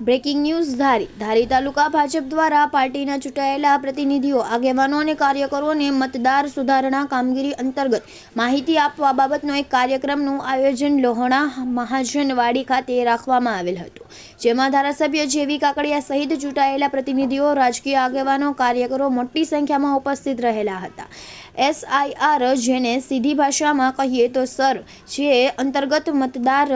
Breaking news Dhari. ધારી તાલુકા ભાજપ દ્વારા પાર્ટીના ચૂંટાયેલા પ્રતિનિધિઓ, આગેવાનો અને કાર્યકરોને મતદાર સુધારણા કામગીરી અંતર્ગત માહિતી આપવા બાબતનો એક કાર્યક્રમનું આયોજન લોહણા મહાજનવાડી ખાતે રાખવામાં આવેલ હતું. જેમાં ધારાસભ્ય જેવી કાકડિયા સહિત ચૂંટાયેલા પ્રતિનિધિઓ, રાજકીય આગેવાનો, કાર્યકરો મોટી સંખ્યામાં ઉપસ્થિત રહેલા હતા. એસઆઈઆર જેને સીધી ભાષામાં કહીએ તો સર, જે અંતર્ગત મતદાર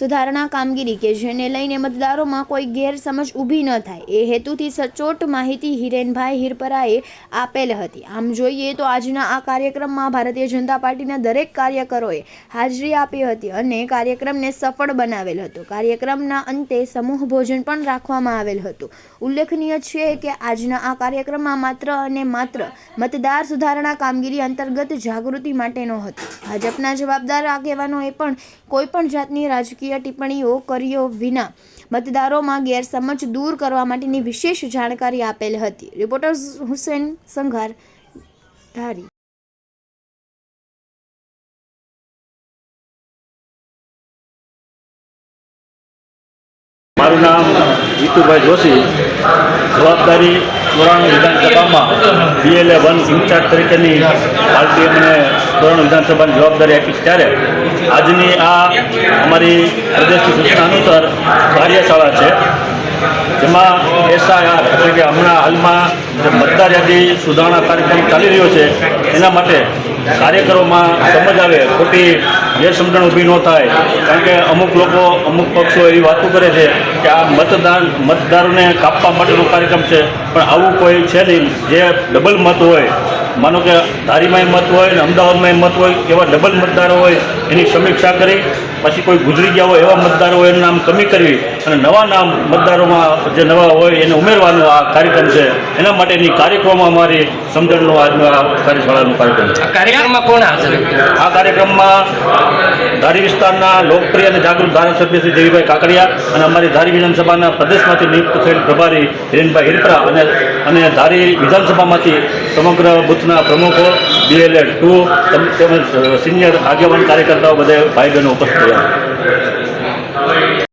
સુધારણા કામગીરી કે જેને લઈને મતદારોમાં કોઈ ગેરસમજ ઊભી ન થાય, એ હેતુથી સચોટ માહિતી હિરેનભાઈ હિરપરાએ આપેલ હતી. આમ જોઈએ તો આજના આ કાર્યક્રમમાં ભારતીય જનતા પાર્ટીના દરેક કાર્યકરોએ હાજરી આપી હતી અને કાર્યક્રમને સફળ બનાવેલ હતો. કાર્યક્રમના અંતે સમૂહ ભોજન પણ રાખવામાં આવેલ હતું. ઉલ્લેખનીય છે કે આજના આ કાર્યક્રમમાં માત્ર અને માત્ર મતદાર સુધારણા કામગીરી અંતર્ગત જાગૃતિ માટેનો હતો ભાજપના જવાબદાર આગેવાનોએ પણ કોઈ પણ જાતની રાજકીય ટિપ્પણીઓ કર્યો વિના મતદારોમાં ગેરસમજ દૂર કરવા માટેની વિશેષ જાણકારી આપેલ હતી. રિપોર્ટર હુસેન સંઘાર, ધારી. મારું નામ જીતુભાઈ જોશી. જવાબદારી તોરણ વિધાનસભામાં બીએલએ વન ઇન્ચાર્જ તરીકેની પાર્ટીએ મને તોરણ વિધાનસભાની જવાબદારી આપી ત્યારે. આજની આ અમારી પ્રદેશની સૂચના અનુસાર કાર્યશાળા છે. જેમાં એસઆઈઆર એટલે કે હમણાં હાલમાં જે મતદાર યાદી સુધારણા કાર્યક્રમ ચાલી રહ્યો છે, એના માટે કાર્યકરોમાં સમજ આવે, ખોટી ગેરસમજણ ઊભી ન થાય. કારણ કે અમુક લોકો, અમુક પક્ષો એવી વાતો કરે છે કે આ મતદાન, મતદારોને કાપવા માટેનો કાર્યક્રમ છે, પણ આવું કોઈ છે નહીં. જે ડબલ મત હોય માનો કે ધારીમાં મત હોય ને અમદાવાદમાં મત હોય એવા ડબલ મતદારો હોય એની સમીક્ષા કરી પછી કોઈ ગુજરી ગયા હોય એવા મતદારો હોય એનું નામ કમી કરવી અને નવા નામ મતદારોમાં જે નવા હોય એને ઉમેરવાનો આ કાર્યક્રમ છે. એના માટેની કાર્યક્રમ અમારી સમજણનો આજનો આ કાર્યશાળાનો કાર્યક્રમ છે. આ કાર્યક્રમમાં કોણ હાજર આ કાર્યક્રમમાં ધારી વિસ્તારના લોકપ્રિય અને જાગૃત ધારાસભ્ય શ્રી દેવીભાઈ કાકડિયા અને અમારી ધારી વિધાનસભાના પ્રદેશમાંથી નિયુક્ત થયેલ પ્રભારી હિરેનભાઈ હિરપરા અને અને ધારી વિધાનસભામાંથી સમગ્ર બુથના પ્રમુખો બીએલએડ ટુ તેમજ સિનિયર આગેવાન કાર્યકર્તાઓ બધા ભાઈ બહેનો ઉપસ્થિત રહ્યા.